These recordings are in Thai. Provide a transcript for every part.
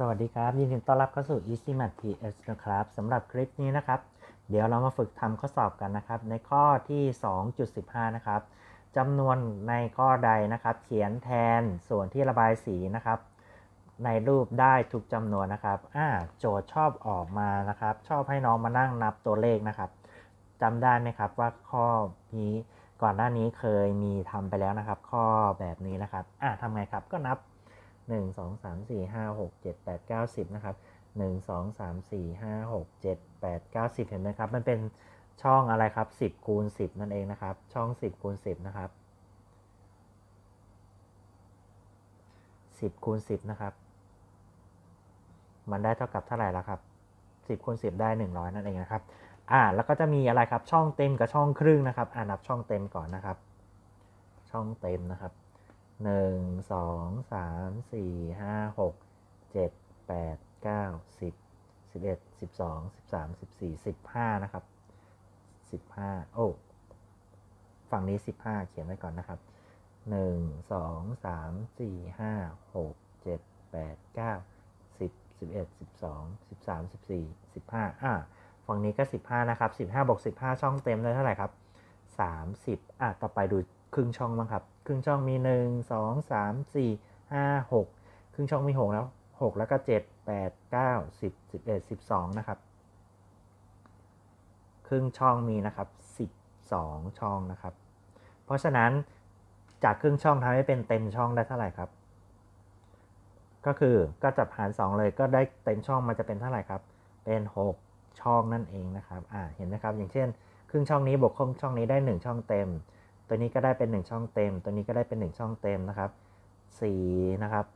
สวัสดีครับ ยินดีต้อนรับเข้าสู่ Easy Math PS นะครับสำหรับคลิปนี้นะครับ เดี๋ยวเรามาฝึกทำข้อสอบกันนะครับ ในข้อที่ 2.15 นะครับจำนวนในข้อใดนะครับ เขียนแทนส่วนที่ระบายสีนะครับ ในรูปได้ทุกจำนวนนะครับอ่าโจทย์ชอบออกมานะครับ ชอบให้น้องมานั่งนับตัวเลขนะครับจำได้ไหมครับว่าข้อนี้ก่อนหน้านี้เคยมีทำไปแล้วนะครับ ข้อแบบนี้นะครับอ่าทำไงครับก็นับ 1 2 3 4 5 6 7 8 9 10 นะครับ 1 2 3 4 5 6 7 8 9 10 เห็นไหมครับ มันเป็นช่องอะไรครับ 10คูณ10 นั่นเองนะครับ ช่อง 10คูณ10 นะครับ 10คูณ10 นะครับ มันได้เท่ากับเท่าไหร่แล้วครับ 10คูณ10 ได้ 100 นั่นเองนะครับ อ่า แล้วก็จะมีอะไรครับ ช่องเต็มกับช่องครึ่งนะครับ อ่านับช่องเต็มก่อนนะครับ ช่องเต็มนะครับ หนึ่งสองสามสี่ห้าหกเจ็ดแปดเก้าสิบสิบเอ็ดสิบสองสิบสามสิบสี่สิบห้านะครับสิบห้าโอ้ฝั่งนี้สิบห้าเขียนไว้ก่อนนะครับหนึ่งสองสามสี่ห้าหกเจ็ดแปดเก้าสิบสิบเอ็ดสิบสองสิบสามสิบสี่สิบห้าอ่าฝั่งนี้ก็สิบห้านะครับสิบห้าบวกสิบห้าช่องเต็มได้เท่าไหร่ครับสามสิบอะต่อไปดู ครึ่งช่องบ้างครับ ครึ่งช่องมี 1 2 3 4 5 6 ครึ่งช่องมี 6 แล้ว 6 แล้วก็ 7 8 9 10 11 12 นะครับ ครึ่งช่องมีนะครับ 12 ช่องนะครับ เพราะฉะนั้นจากครึ่งช่องทำให้เป็นเต็มช่องได้เท่าไหร่ครับ ก็คือก็จับหาร 2 เลยก็ได้เต็มช่องมันจะเป็นเท่าไหร่ครับ เป็น 6 ช่องนั่นเองนะครับ อ่า เห็นไหมครับ อย่างเช่น ครึ่งช่องนี้บวกครึ่งช่องนี้ได้ 1 ช่องเต็ม ตัวนี้ก็ได้เป็น 1 ช่องเต็ม ตัวนี้ก็ได้เป็น 1 ช่องเต็มนะครับ4นะครับ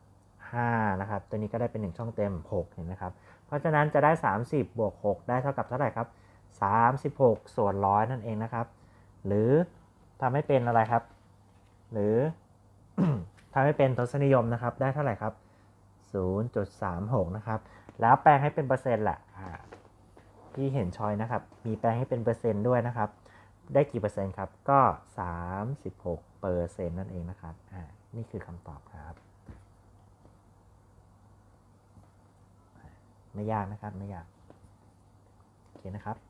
5นะครับ ตัวนี้ก็ได้เป็น 1 ช่องเต็ม 6 เห็นไหมครับ เพราะฉะนั้นจะได้ 30 บวก 6 ได้เท่ากับเท่าไหร่ครับ 36 ส่วนร้อยนั่นเองนะครับ หรือทำให้เป็นอะไรครับ หรือทำให้เป็นทศนิยมนะครับ ได้เท่าไหร่ครับ 0.36 นะครับ แล้วแปลงให้เป็นเปอร์เซ็นต์แหละที่เห็นชอยนะครับ มีแปลงให้เป็นเปอร์เซ็นต์ด้วยนะครับ ได้กี่เปอร์เซ็นต์ครับ ก็ 36เปอร์เซ็นต์นั่นเองนะครับอ่านี่คือคำตอบครับ ไม่ยากนะครับ ไม่ยาก โอเคนะครับ